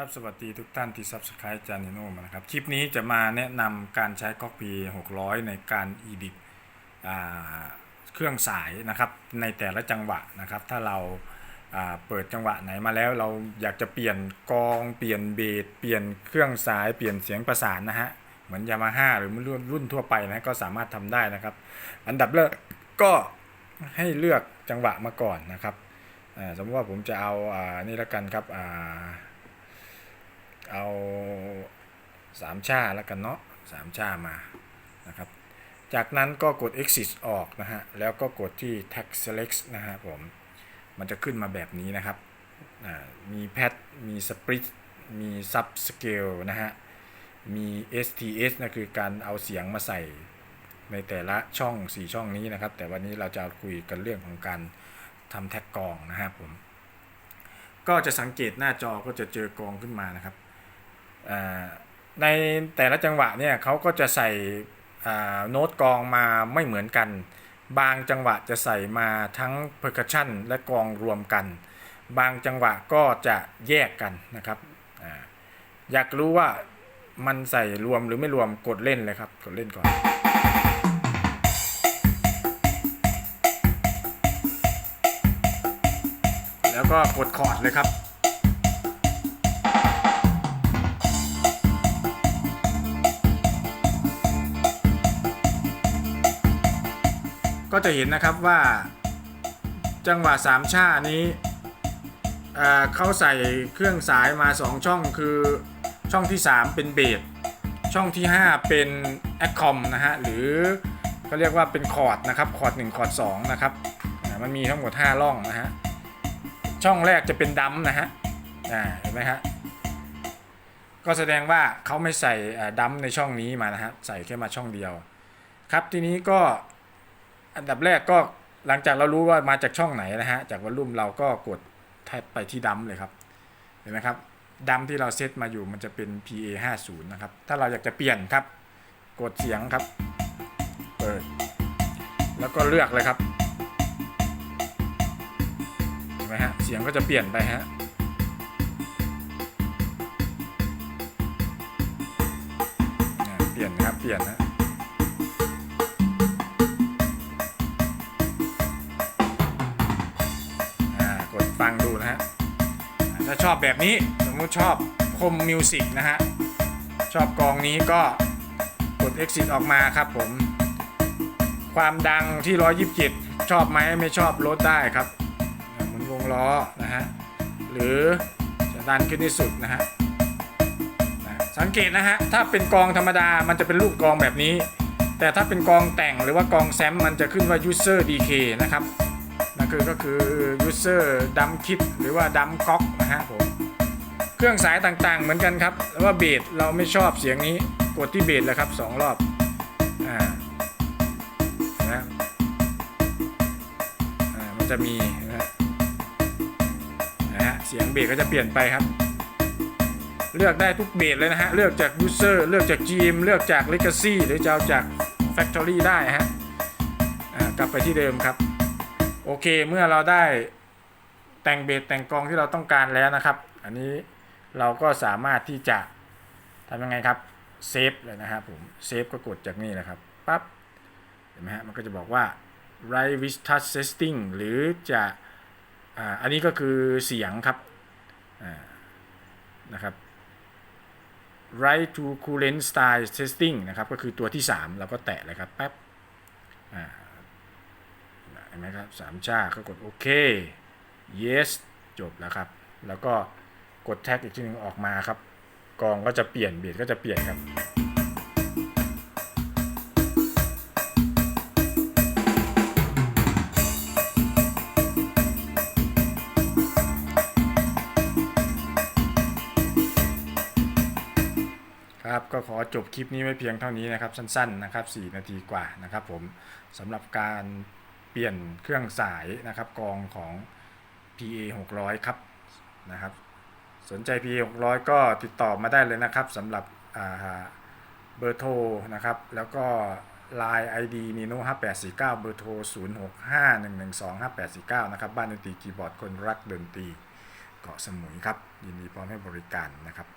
ครับสวัสดีทุกท่านที่ Subscribe จานิโนมานะครับ คลิปนี้จะมาแนะนำการใช้ก๊อกปี600 ในการอีดิทเครื่องสายนะครับในแต่ละจังหวะนะครับ ถ้าเราาเปิดจังหวะไหนมาแล้วเราอยากจะเปลี่ยนกองเปลี่ยนเบสเปลี่ยนเครื่องสายเปลี่ยนเสียงประสานนะฮะเหมือนยามาฮ่าหรือรุ่นรุ่นทั่วไปนะก็สามารถทำได้นะครับ อันดับแรกก็ให้เลือกจังหวะมาก่อนนะครับสมมติว่าผมจะเอาอ่านี่ละกันครับอ่า เอาสามชาแล้วกันเนาะสามชามานะครับ จากนั้นก็กด exit ออกนะฮะ แล้วก็กดที่ tag select นะฮะผม มันจะขึ้นมาแบบนี้นะครับอ่ามี pad มี split มี sub scale นะฮะ มี STS นะคือการเอาเสียงมาใส่ในแต่ละช่อง 4 ช่องนี้นะครับ แต่วันนี้เราจะคุยกันเรื่องของการทำแท็กกองนะครับผม ก็จะสังเกตหน้าจอก็จะเจอกองขึ้นมานะครับ ในแต่ละจังหวะเนี่ยเขาก็จะใส่โน้ตกองมาไม่เหมือนกัน บางจังหวะจะใส่มาทั้ง percussion และกองรวมกัน บางจังหวะก็จะแยกกันนะครับออยากรู้ว่ามันใส่รวมหรือไม่รวมกดเล่นเลยครับ กดเล่นก่อนแล้วก็กดคอร์ดเลยครับ ก็จะเห็นนะครับว่าจังหวะสามชานี้เขาใส่เครื่องสายมา 2 ช่องคือช่องที่ 3 เป็นเบสช่องที่ 5 เป็นแอคคอมนะฮะหรือเขาเรียกว่าเป็นคอร์ดนะครับคอร์ด1คอร์ด2นะครับมันมีทั้งหมด 5 ร่องนะฮะช่องแรกจะเป็นดัมนะฮะเห็นไหมฮะก็แสดงว่าเขาไม่ใส่ดัมในช่องนี้มานะฮะใส่แค่มาช่องเดียว ครับทีนี้ก็ อันดับแรกก็หลังจากเรารู้ว่ามาจากช่องไหนนะฮะ จากวอลลุ่มเราก็กดแท็บไปที่ดัมเลยครับ เห็นไหมครับดัมที่เราเซตมาอยู่มันจะเป็น PA 5 0นะครับ ถ้าเราอยากจะเปลี่ยนครับ กดเสียงครับ เปิด แล้วก็เลือกเลยครับ เห็นไหมฮะ เสียงก็จะเปลี่ยนไปฮะเปลี่ยนนะครับ เปลี่ยนนะ ฟังดูนะฮะถ้าชอบแบบนี้สมมติชอบคมมิวสิกนะฮะ ชอบกองนี้ก็กด exit ออกมาครับผม ความดังที่ 127 ชอบไหมไม่ชอบลดได้ครับอ่าหมุนวงล้อนะฮะ หรือจะดันขึ้นที่สุดนะฮะสังเกตนะฮะ ถ้าเป็นกองธรรมดามันจะเป็นลูกกองแบบนี้ แต่ถ้าเป็นกองแต่งหรือว่ากองแซมมันจะขึ้นว่า user DK นะครับ คือก็คือ user ดัมคิดหรือว่าดัมก๊อกนะฮะผมเครื่องสายต่างๆเหมือนกันครับแล้วว่าเบสเราไม่ชอบเสียงนี้กดที่เบสเลยครับสองรอบอ่านะอ่ามันจะมีนะฮะนะฮะเสียงเบสก็จะเปลี่ยนไปครับ เลือกได้ทุกเบสเลยนะฮะเลือกจาก user เลือกจาก GM เลือกจาก legacy หรือจะเอาจาก factory ได้ฮะอ่ากลับไปที่เดิมครับ โอเคเมื่อเราได้แต่งเบสแต่งกองที่เราต้องการแล้วนะครับ อันนี้เราก็สามารถที่จะทำยังไงครับเซฟเลยนะครับผมเซฟก็กดจากนี่นะครับปั๊บเห็นไหมฮะมันก็จะบอกว่า write with touch setting หรือจะอ่าอันนี้ก็คือเสียงครับอ่านะครับ write to current style setting นะครับก็คือตัวที่ 3 เราก็แตะเลยครับปั๊บอ่า ห็นไหมครับสามชาก็กดโอเค yes จบแล้วครับ แล้วก็กดแท็กอีกทีหนึงออกมาครับ กองก็จะเปลี่ยนเบียดก็จะเปลี่ยนครับ ครับก็ขอจบคลิปนี้ไว้เพียงเท่านี้นะครับ สั้นๆนะครับ 4 นาทีกว่านะครับผมสำหรับการ เปลี่ยนเครื่องสายนะครับกองของ PA 600 ครับนะครับ สนใจ PA 600 ก็ติดต่อมาได้เลยนะครับสำหรับเบอร์โทรนะครับ แล้วก็ Line ID Nino 5849 เบอร์โทร 0651125849 นะครับ บ้านดนตรีคีย์บอร์ดคนรักดนตรีเกาะสมุยครับ ยินดีพร้อมให้บริการนะครับ